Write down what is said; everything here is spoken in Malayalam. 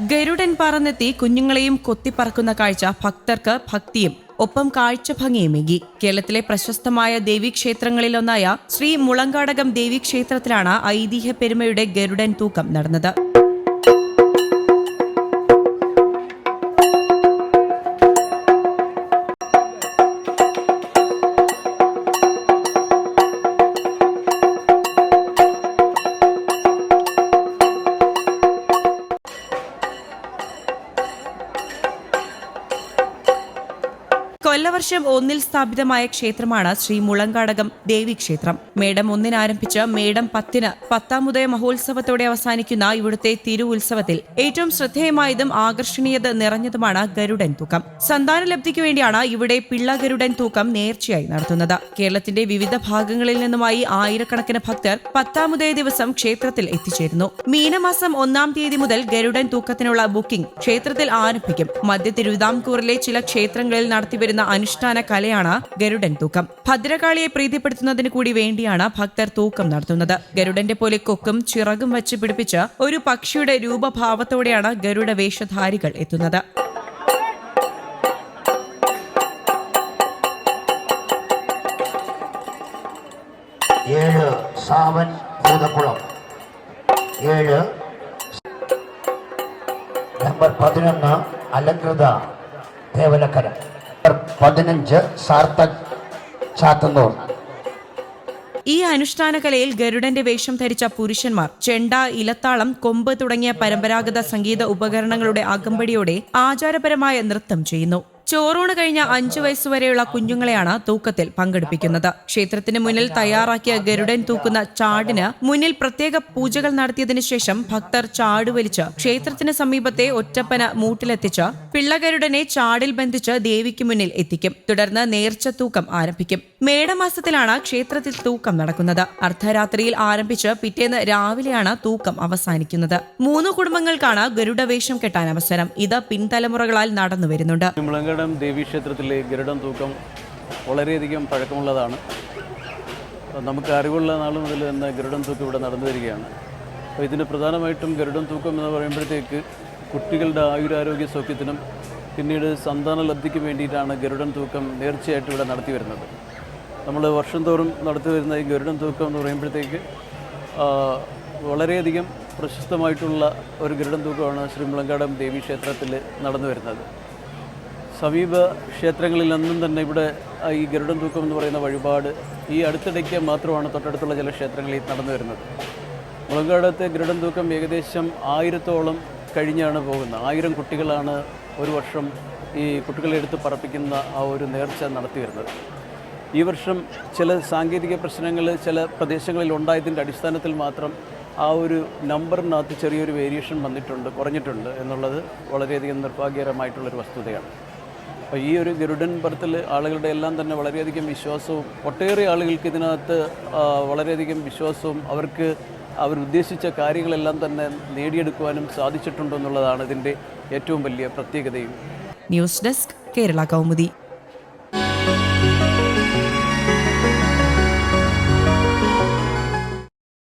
ഗരുഡൻ പറന്നെത്തി കുഞ്ഞുങ്ങളെയും കൊത്തിപ്പറക്കുന്ന കാഴ്ച ഭക്തർക്ക് ഭക്തിയും ഒപ്പം കാഴ്ച ഭംഗിയുമെങ്കി കേരളത്തിലെ പ്രശസ്തമായ ദേവീക്ഷേത്രങ്ങളിലൊന്നായ ശ്രീ മുളങ്കാടകം ദേവീക്ഷേത്രത്തിലാണ് ഐതിഹ്യ പെരുമയുടെ ഗരുഡൻ തൂക്കം നടന്നത്. കൊല്ലവർഷം ഒന്നിൽ സ്ഥാപിതമായ ക്ഷേത്രമാണ് ശ്രീ മുളങ്കാടകം ദേവീക്ഷേത്രം മേടം ഒന്നിന് ആരംഭിച്ച് മേടം പത്തിന് പത്താമുദയ മഹോത്സവത്തോടെ അവസാനിക്കുന്ന ഇവിടുത്തെ തിരു ഉത്സവത്തിൽ ഏറ്റവും ശ്രദ്ധേയമായതും ആകർഷണീയത നിറഞ്ഞതുമാണ് ഗരുഡൻ തൂക്കം. സന്താനലബ്ധിക്ക് വേണ്ടിയാണ് ഇവിടെ പിള്ള ഗരുഡൻ തൂക്കം നേർച്ചയായി നടത്തുന്നത്. കേരളത്തിന്റെ വിവിധ ഭാഗങ്ങളിൽ നിന്നുമായി ആയിരക്കണക്കിന് ഭക്തർ പത്താമുദയ ദിവസം ക്ഷേത്രത്തിൽ എത്തിച്ചേരുന്നു. മീനമാസം ഒന്നാം തീയതി മുതൽ ഗരുഡൻ തൂക്കത്തിനുള്ള ബുക്കിംഗ് ക്ഷേത്രത്തിൽ ആരംഭിക്കും. മധ്യ തിരുവിതാംകൂറിലെ ചില ക്ഷേത്രങ്ങളിൽ നടത്തിവരുന്ന അനുഷ്ഠാന കലയാണ് ഗരുഡൻ തൂക്കം. ഭദ്രകാളിയെ പ്രീതിപ്പെടുത്തുന്നതിന് കൂടി വേണ്ടിയാണ് ഭക്തർ തൂക്കം നടത്തുന്നത്. ഗരുഡന്റെ പോലെ കൊക്കും ചിറകും വച്ച് പിടിപ്പിച്ച് ഒരു പക്ഷിയുടെ രൂപഭാവത്തോടെയാണ് ഗരുഡ വേഷധാരികൾ എത്തുന്നത്. സാവൻ നമ്പർ പതിനൊന്ന് അലങ്കൃത ദേവലക്കര. പതിനഞ്ച് സാർത്ഥക് ചാത്തന്നൂർ. ഈ അനുഷ്ഠാന കലയിൽ ഗരുഡന്റെ വേഷം ധരിച്ച പുരുഷന്മാർ ചെണ്ട ഇലത്താളം കൊമ്പ് തുടങ്ങിയ പരമ്പരാഗത സംഗീത ഉപകരണങ്ങളുടെ അകമ്പടിയോടെ ആചാരപരമായ നൃത്തം ചെയ്യുന്നു. ചോറൂണ് കഴിഞ്ഞ അഞ്ചു വയസ്സുവരെയുള്ള കുഞ്ഞുങ്ങളെയാണ് തൂക്കത്തിൽ പങ്കെടുപ്പിക്കുന്നത്. ക്ഷേത്രത്തിന് മുന്നിൽ തയ്യാറാക്കിയ ഗരുഡൻ തൂക്കുന്ന ചാടിന് മുന്നിൽ പ്രത്യേക പൂജകൾ നടത്തിയതിനു ശേഷം ഭക്തർ ചാട് വലിച്ച് ക്ഷേത്രത്തിന് സമീപത്തെ ഒറ്റപ്പന മൂട്ടിലെത്തിച്ച് പിള്ളഗരുഡനെ ചാടിൽ ബന്ധിച്ച് ദേവിക്ക് മുന്നിൽ എത്തിക്കും. തുടർന്ന് നേർച്ച തൂക്കം ആരംഭിക്കും. മേടമാസത്തിലാണ് ക്ഷേത്രത്തിൽ തൂക്കം നടക്കുന്നത്. അർദ്ധരാത്രിയിൽ ആരംഭിച്ച് പിറ്റേന്ന് രാവിലെയാണ് തൂക്കം അവസാനിക്കുന്നത്. മൂന്ന് കുടുംബങ്ങൾക്കാണ് ഗരുഡവേഷം കെട്ടാൻ അവസരം. ഇത് പിൻതലമുറകളാൽ നടന്നു വരുന്നുണ്ട് മുളങ്കടം ദേവീക്ഷേത്രത്തിലെ ഗരുഡം തൂക്കം വളരെയധികം പഴക്കമുള്ളതാണ്. നമുക്ക് അറിവുള്ള നാൾ മുതൽ തന്നെ ഗരുഡം തൂക്കം ഇവിടെ നടന്നു വരികയാണ്. അപ്പോൾ ഇതിന് പ്രധാനമായിട്ടും ഗരുഡം തൂക്കം എന്ന് പറയുമ്പോഴത്തേക്ക് കുട്ടികളുടെ ആയുരാരോഗ്യ സൗഖ്യത്തിനും പിന്നീട് സന്താന ലബ്ധിക്ക് വേണ്ടിയിട്ടാണ് ഗരുഡൻ തൂക്കം നേർച്ചയായിട്ട് ഇവിടെ നടത്തി വരുന്നത്. നമ്മൾ വർഷം തോറും നടത്തി വരുന്ന ഈ ഗരുഡൻ തൂക്കം എന്ന് പറയുമ്പോഴത്തേക്ക് വളരെയധികം പ്രശസ്തമായിട്ടുള്ള ഒരു ഗരുഡൻ തൂക്കമാണ് ശ്രീമുളങ്കാടം ദേവീക്ഷേത്രത്തിൽ നടന്നു വരുന്നത്. സമീപ ക്ഷേത്രങ്ങളിലൊന്നും തന്നെ ഇവിടെ ഈ ഗരുഡൻ തൂക്കം എന്ന് പറയുന്ന വഴിപാട് ഈ അടുത്തിടയ്ക്ക് മാത്രമാണ് തൊട്ടടുത്തുള്ള ചില ക്ഷേത്രങ്ങളിൽ നടന്നു വരുന്നത്. മുളങ്കാടത്തെ ഗരുഡൻ തൂക്കം ഏകദേശം ആയിരത്തോളം കഴിഞ്ഞാണ് പോകുന്നത്. ആയിരം കുട്ടികളാണ് ഒരു വർഷം ഈ കുട്ടികളെ എടുത്ത് പറപ്പിക്കുന്ന ആ ഒരു നേർച്ച നടത്തി വരുന്നത്. ഈ വർഷം ചില സാങ്കേതിക പ്രശ്നങ്ങൾ ചില പ്രദേശങ്ങളിൽ ഉണ്ടായതിന്റെ അടിസ്ഥാനത്തിൽ മാത്രം ആ ഒരു നമ്പറിനകത്ത് ചെറിയൊരു വേരിയേഷൻ വന്നിട്ടുണ്ട് കുറഞ്ഞിട്ടുണ്ട് എന്നുള്ളത് വളരെയധികം നിർഭാഗ്യകരമായിട്ടുള്ളൊരു വസ്തുതയാണ്. അപ്പോൾ ഈ ഒരു ഗരുഡൻ ബർത്തിൽ ആളുകളുടെ എല്ലാം തന്നെ വളരെയധികം വിശ്വാസവും ഒട്ടേറെ ആളുകൾക്ക് ഇതിനകത്ത് വളരെയധികം വിശ്വാസവും അവർക്ക് അവരുദ്ദേശിച്ച കാര്യങ്ങളെല്ലാം തന്നെ നേടിയെടുക്കുവാനും സാധിച്ചിട്ടുണ്ടെന്നുള്ളതാണ് ഇതിന്റെ ഏറ്റവും വലിയ പ്രത്യേകതയും. News desk Kerala Kaumudi.